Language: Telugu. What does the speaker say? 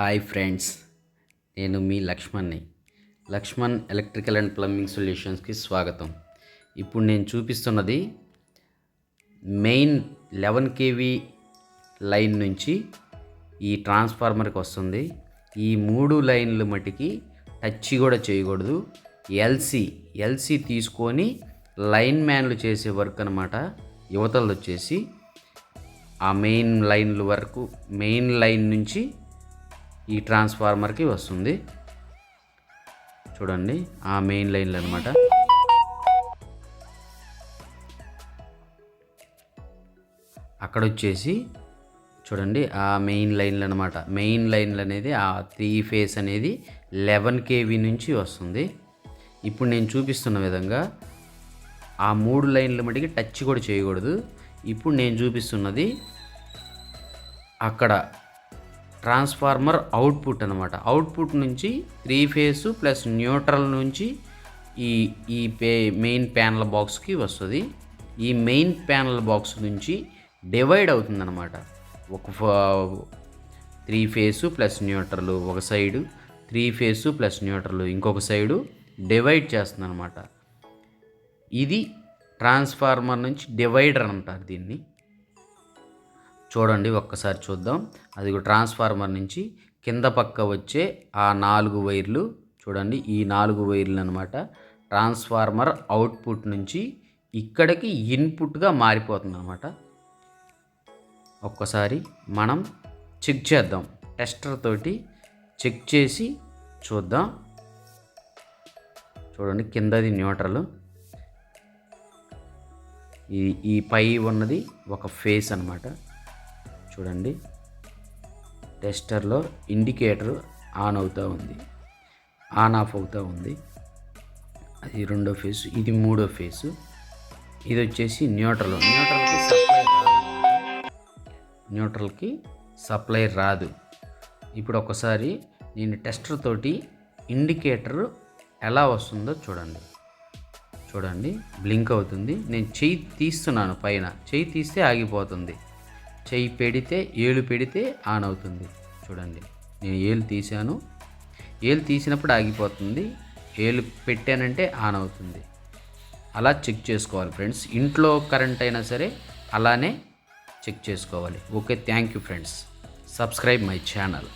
హాయ్ ఫ్రెండ్స్ నేను మీ లక్ష్మణ్ని. లక్ష్మణ్ ఎలక్ట్రికల్ అండ్ ప్లంబింగ్ సొల్యూషన్స్కి స్వాగతం. ఇప్పుడు నేను చూపిస్తున్నది మెయిన్ లెవెన్ కేవీ లైన్ నుంచి ఈ ట్రాన్స్ఫార్మర్కి వస్తుంది. ఈ మూడు లైన్లు మటుకి టచ్ కూడా చేయకూడదు. ఎల్సి ఎల్సి తీసుకొని లైన్ మ్యాన్లు చేసే వర్క్ అనమాట యువతలు వచ్చేసి ఆ మెయిన్ లైన్ల వరకు మెయిన్ లైన్ నుంచి ఈ ట్రాన్స్ఫార్మర్కి వస్తుంది. చూడండి ఆ మెయిన్ లైన్లు అనమాట అక్కడ వచ్చేసి చూడండి ఆ మెయిన్ లైన్లు అనమాట మెయిన్ లైన్లు అనేది ఆ త్రీ ఫేస్ అనేది లెవెన్ కేవీ నుంచి వస్తుంది. ఇప్పుడు నేను చూపిస్తున్న విధంగా ఆ మూడు లైన్ల మటుకి టచ్ కూడా చేయకూడదు. ఇప్పుడు నేను చూపిస్తున్నది అక్కడ ట్రాన్స్ఫార్మర్ అవుట్పుట్ అనమాట అవుట్పుట్ నుంచి త్రీ ఫేస్ ప్లస్ న్యూట్రల్ నుంచి ఈ ఈ పే మెయిన్ ప్యానల్ బాక్స్కి వస్తుంది. ఈ మెయిన్ ప్యానల్ బాక్స్ నుంచి డివైడ్ అవుతుందన్నమాట. ఒక త్రీ ఫేసు ప్లస్ న్యూట్రల్ ఒక side three phase plus neutral ఇంకొక సైడు డివైడ్ చేస్తుందన్నమాట. ఇది ట్రాన్స్ఫార్మర్ నుంచి డివైడర్ అంటారు దీన్ని. చూడండి ఒక్కసారి చూద్దాం. అది ట్రాన్స్ఫార్మర్ నుంచి కింద పక్క వచ్చే ఆ నాలుగు వైర్లు చూడండి ఈ నాలుగు వైర్లు అనమాట ట్రాన్స్ఫార్మర్ అవుట్పుట్ నుంచి ఇక్కడికి ఇన్పుట్గా మారిపోతుంది అనమాట ఒక్కసారి మనం చెక్ చేద్దాం. టెస్టర్ తోటి చెక్ చేసి చూద్దాం. చూడండి కిందది న్యూట్రల్. ఈ ఈ పై ఉన్నది ఒక ఫేస్ అనమాట. చూడండి. టెస్టర్లో ఇండికేటర్ ఆన్ అవుతూ ఉంది. ఆన్ ఆఫ్ అవుతూ ఉంది. అది రెండో ఫేస్ ఇది మూడో ఫేసు. ఇది వచ్చేసి న్యూట్రల్. న్యూట్రల్కి సప్లై న్యూట్రల్కి సప్లై రాదు. ఇప్పుడు ఒకసారి నేను టెస్టర్ తోటి ఇండికేటర్ ఎలా వస్తుందో చూడండి. చూడండి బ్లింక్ అవుతుంది. నేను చెయ్యి తీస్తున్నాను పైన. చెయ్యి తీస్తే ఆగిపోతుంది. చెయ్యి పెడితే ఏలు పెడితే ఆన్ అవుతుంది. చూడండి నేను ఏలు తీశాను. ఏలు తీసినప్పుడు ఆగిపోతుంది. ఏలు పెట్టానంటే ఆన్ అవుతుంది. అలా చెక్ చేసుకోవాలి ఫ్రెండ్స్. ఇంట్లో కరెంట్ అయినా సరే అలానే చెక్ చేసుకోవాలి. Okay thank you friends. Subscribe my channel.